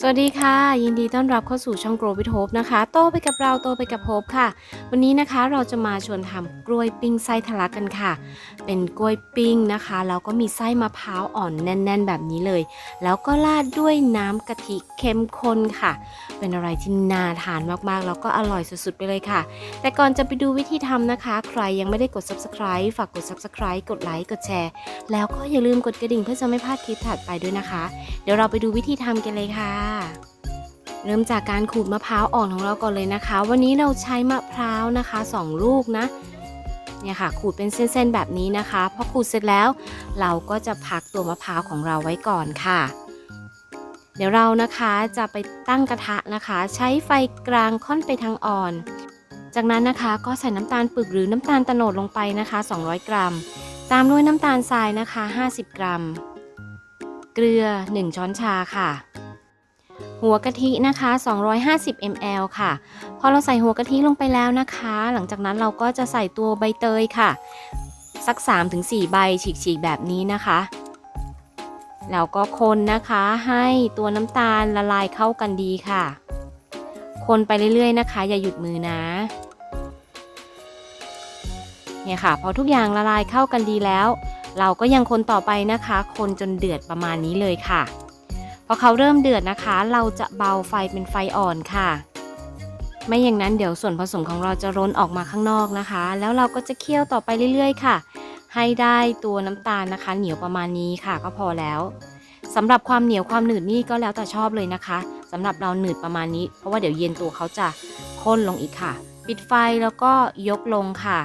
สวัสดีค่ะ ยินดีต้อนรับเข้าสู่ช่อง Grow with Hope นะคะ โตไปกับเราโตไปกับ Hope ค่ะ วันนี้นะคะเราจะมาชวนทำกล้วยปิ้งไส้ทะลักกันค่ะ เป็นกล้วยปิ้งนะคะแล้วก็มีไส้มะพร้าวอ่อนแน่น ๆ แบบนี้เลย แล้วก็ราดด้วยน้ำกะทิเข้มข้นค่ะ เป็นอะไรที่น่าทานมากๆ แล้วก็อร่อยสุดๆ ไปเลยค่ะ แต่ก่อนจะไปดูวิธีทำนะคะ ใครยังไม่ได้กด subscribe ฝากกด subscribe กดไลค์กดแชร์แล้วก็อย่าลืมกดกระดิ่งเพื่อจะไม่พลาดคลิปถัดไปด้วยนะคะ เดี๋ยวเราไปดูวิธีทำกันเลยค่ะ เริ่มจากการขูดมะพร้าวอ่อนของเราก่อนเลยนะคะ วันนี้เราใช้มะพร้าวนะคะ 2 ลูกนะเนี่ยค่ะขูดเป็นเส้นๆแบบนี้นะคะพอขูดเสร็จแล้วเราก็จะพักตัวมะพร้าวของเราไว้ก่อนค่ะ เดี๋ยวเรานะคะจะไปตั้งกระทะนะคะ ใช้ไฟกลางค่อนไปทางอ่อน จากนั้นนะคะก็ใส่น้ำตาลปึกหรือน้ำตาลโตโนดลงไปนะคะ 200 กรัม ตามด้วยน้ำตาลทรายนะคะ 50 กรัม เกลือ 1 ช้อนชาค่ะ หัวกะทินะคะ 250 ml ค่ะ พอเราใส่หัวกะทิลงไปแล้วนะคะ หลังจากนั้นเราก็จะใส่ตัวใบเตยค่ะ สัก 3-4 ใบฉีกๆ แบบนี้นะคะ แล้วก็คนนะคะให้ตัวน้ำตาลละลายเข้ากันดีค่ะ คนไปเรื่อยๆนะคะ อย่าหยุดมือนะเนี่ยค่ะ พอทุกอย่างละลายเข้ากันดีแล้ว เราก็ยังคนต่อไปนะคะ คนจนเดือดประมาณนี้เลยค่ะ พอเขาเริ่มเดือดนะคะ เราจะเบาไฟเป็นไฟอ่อนค่ะ ไม่อย่างนั้นเดี๋ยวส่วนผสมของเราจะร้นออกมาข้างนอกนะคะ แล้วเราก็จะเคี่ยวต่อไปเรื่อยๆ ค่ะ ให้ได้ตัวน้ำตาลนะคะ เหนียวประมาณนี้ค่ะก็พอแล้วสำหรับความเหนียวความหนืดนี่ก็แล้วแต่ชอบเลยนะคะสำหรับเราหนืดประมาณนี้ เพราะว่าเดี๋ยวเย็นตัวเขาจะข้นลงอีกค่ะ ปิดไฟแล้วก็ยกลงค่ะ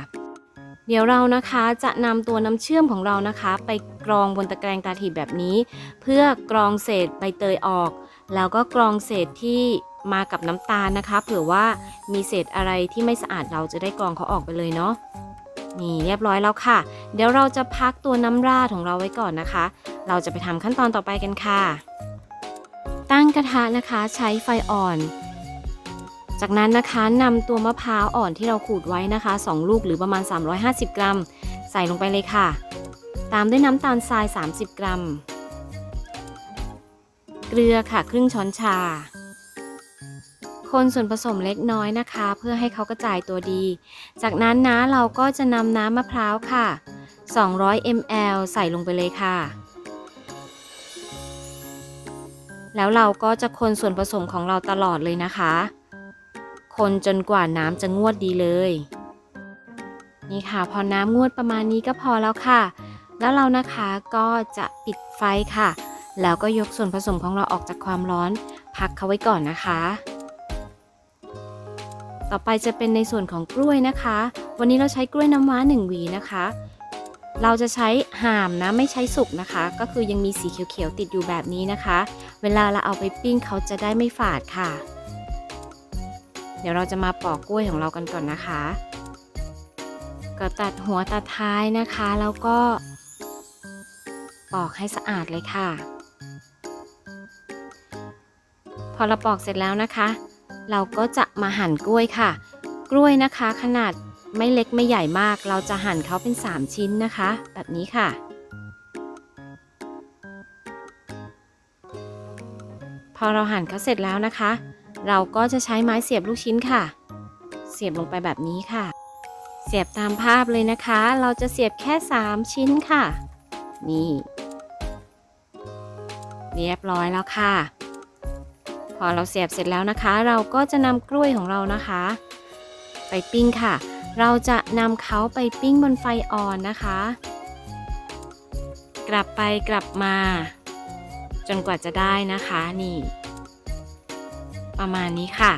เดี๋ยวเรานะคะจะนำตัวน้ำเชื่อมของเรานะคะ ไปกรองบนตะแกรงตาถีบแบบนี้ เพื่อกรองเศษใบเตยออก แล้วก็กรองเศษที่มากับน้ำตาลนะคะ เผื่อว่ามีเศษอะไรที่ไม่สะอาดเราจะได้กรองเขาออกไปเลยเนาะนี่เรียบร้อยแล้วค่ะ เดี๋ยวเราจะพักตัวน้ำราดของเราไว้ก่อนนะคะ เราจะไปทำขั้นตอนต่อไปกันค่ะ ตั้งกระทะนะคะใช้ไฟอ่อน จากนั้นนะคะนำตัวมะพร้าวอ่อนที่เราขูดไว้นะคะ 2 ลูกหรือประมาณ 350 กรัม ใส่ลงไปเลยค่ะ ตามด้วยน้ำตาลทราย 30 กรัม เกลือค่ะครึ่งช้อนชา คนส่วนผสมเล็กน้อยนะคะ เพื่อให้เขากระจายตัวดี จากนั้นนะเราก็จะนำน้ำมะพร้าวค่ะ 200 ml ใส่ลงไปเลยค่ะแล้วเราก็จะคนส่วนผสมของเราตลอดเลยนะคะ คนจนกว่าน้ำจะงวดดีเลย นี่ค่ะพอน้ำงวดประมาณนี้ก็พอแล้วค่ะ แล้วเรานะคะก็จะปิดไฟค่ะ แล้วก็ยกส่วนผสมของเราออกจากความร้อน พักเขาไว้ก่อนนะคะ ต่อไปจะเป็นในส่วนของกล้วยนะคะ วันนี้เราใช้กล้วยน้ำว้า1หวีนะคะ เราจะใช้ห่ามนะไม่ใช้สุกนะคะ ก็คือยังมีสีเขียวๆติดอยู่แบบนี้นะคะ เวลาเราเอาไปปิ้งเขาจะได้ไม่ฝาดค่ะ เดี๋ยวเราจะมาปอกกล้วยของเรากันก่อนนะคะ ก็ตัดหัวตัดท้ายนะคะ แล้วก็ ปอกให้สะอาดเลยค่ะ พอเราปอกเสร็จแล้วนะคะ เราก็จะมาหั่นกล้วยค่ะ กล้วยนะคะ ขนาดไม่เล็กไม่ใหญ่มาก เราจะหั่นเขาเป็น 3 ชิ้นนะคะ แบบนี้ค่ะ พอเราหั่นเขาเสร็จแล้วนะคะ เราก็จะใช้ไม้เสียบลูกชิ้นค่ะ เสียบลงไปแบบนี้ค่ะ เสียบตามภาพเลยนะคะ เราจะเสียบแค่ 3 ชิ้นค่ะ นี่ เรียบร้อยแล้วค่ะ พอเราเสียบเสร็จแล้วนะคะ เราก็จะนำกล้วยของเรานะคะ ไปปิ้งค่ะ เราจะนำเขาไปปิ้งบนไฟอ่อนนะคะ กลับไปกลับมา จนกว่าจะได้นะคะนี่ ประมาณนี้ค่ะ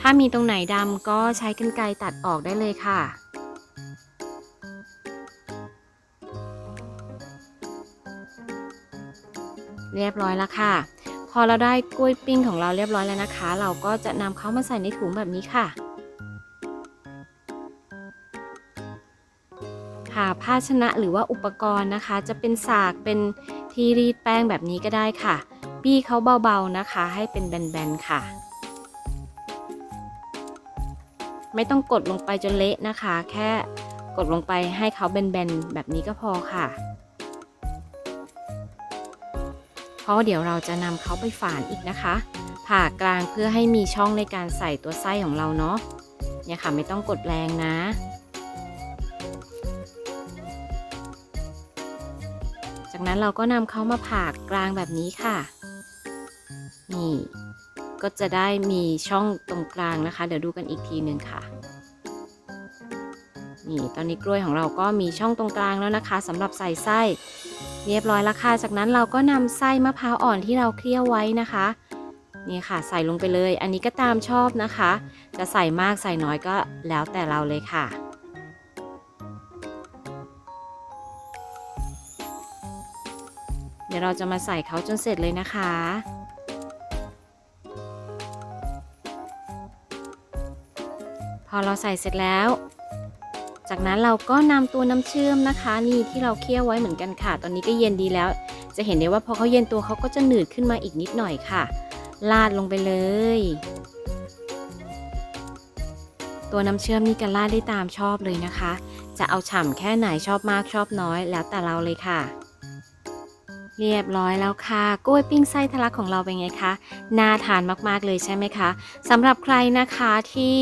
ถ้ามีตรงไหนดำก็ใช้กรรไกรตัดออกได้เลยค่ะเรียบร้อยแล้วค่ะ พอเราได้กล้วยปิ้งของเราเรียบร้อยแล้วนะคะ เราก็จะนำเขามาใส่ในถุงแบบนี้ค่ะ ค่ะภาชนะหรือว่าอุปกรณ์นะคะ จะเป็นสากเป็นที่รีดแป้งแบบนี้ก็ได้ค่ะ บี้เขาเบาๆนะคะ ให้เป็นแบนๆค่ะ ไม่ต้องกดลงไปจนเละนะคะ แค่กดลงไปให้เขาแบนๆแบบนี้ก็พอค่ะ เพราะเดี๋ยวเราจะนำเขาไปฝานอีกนะคะ ผ่ากลางเพื่อให้มีช่องในการใส่ตัวไส้ของเราเนาะเนี่ยค่ะไม่ต้องกดแรงนะจากนั้นเราก็นำเขามาผ่ากลางแบบนี้ค่ะ นี่ก็จะได้มีช่องตรงกลางนะคะ เดี๋ยวดูกันอีกทีหนึ่งค่ะ นี่ตอนนี้กล้วยของเราก็มีช่องตรงกลางแล้วนะคะสำหรับใส่ไส้ เรียบร้อยแล้วค่ะ จากนั้นเราก็นำไส้มะพร้าวอ่อนที่เราเคี่ยวไว้นะคะนี่ค่ะใส่ลงไปเลย อันนี้ก็ตามชอบนะคะ จะใส่มากใส่น้อยก็แล้วแต่เราเลยค่ะ เดี๋ยวเราจะมาใส่เขาจนเสร็จเลยนะคะ อเราใส่เสร็จแล้ว จากนั้นเราก็นำตัวน้ำเชื่อมนะคะ นี่ที่เราเคี่ยวไว้เหมือนกันค่ะ ตอนนี้ก็เย็นดีแล้ว จะเห็นได้ว่าพอเขาเย็นตัวเขาก็จะหนืดขึ้นมาอีกนิดหน่อยค่ะลาดลงไปเลย ตัวน้ำเชื่อมนี่กันลาดได้ตามชอบเลยนะคะ จะเอาฉ่ำแค่ไหนชอบมากชอบน้อยแล้วแต่เราเลยค่ะ เรียบร้อยแล้วค่ะกล้วยปิ้งไส้ทะลักของเราเป็นไงคะน่าทานมากๆเลยใช่ไหมคะสำหรับใครนะคะที่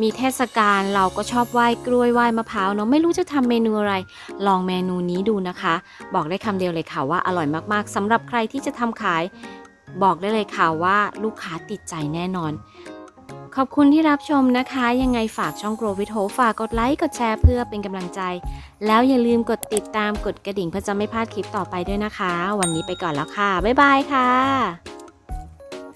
มีเทศกาลเราก็ชอบไหว้กล้วยไหว้มะพร้าวเนาะไม่รู้จะทำเมนูอะไร ลองเมนูนี้ดูนะคะ บอกได้คำเดียวเลยค่ะว่าอร่อยมากๆสำหรับใครที่จะทำขาย บอกได้เลยค่ะว่าลูกค้าติดใจแน่นอน ขอบคุณที่รับชมนะคะ ยังไงฝากช่อง Grow with Hope ฝากกดไลค์กดแชร์เพื่อเป็นกำลังใจ แล้วอย่าลืมกดติดตามกดกระดิ่งเพื่อจะไม่พลาดคลิปต่อไปด้วยนะคะ วันนี้ไปก่อนแล้วค่ะ บ๊ายบายค่ะ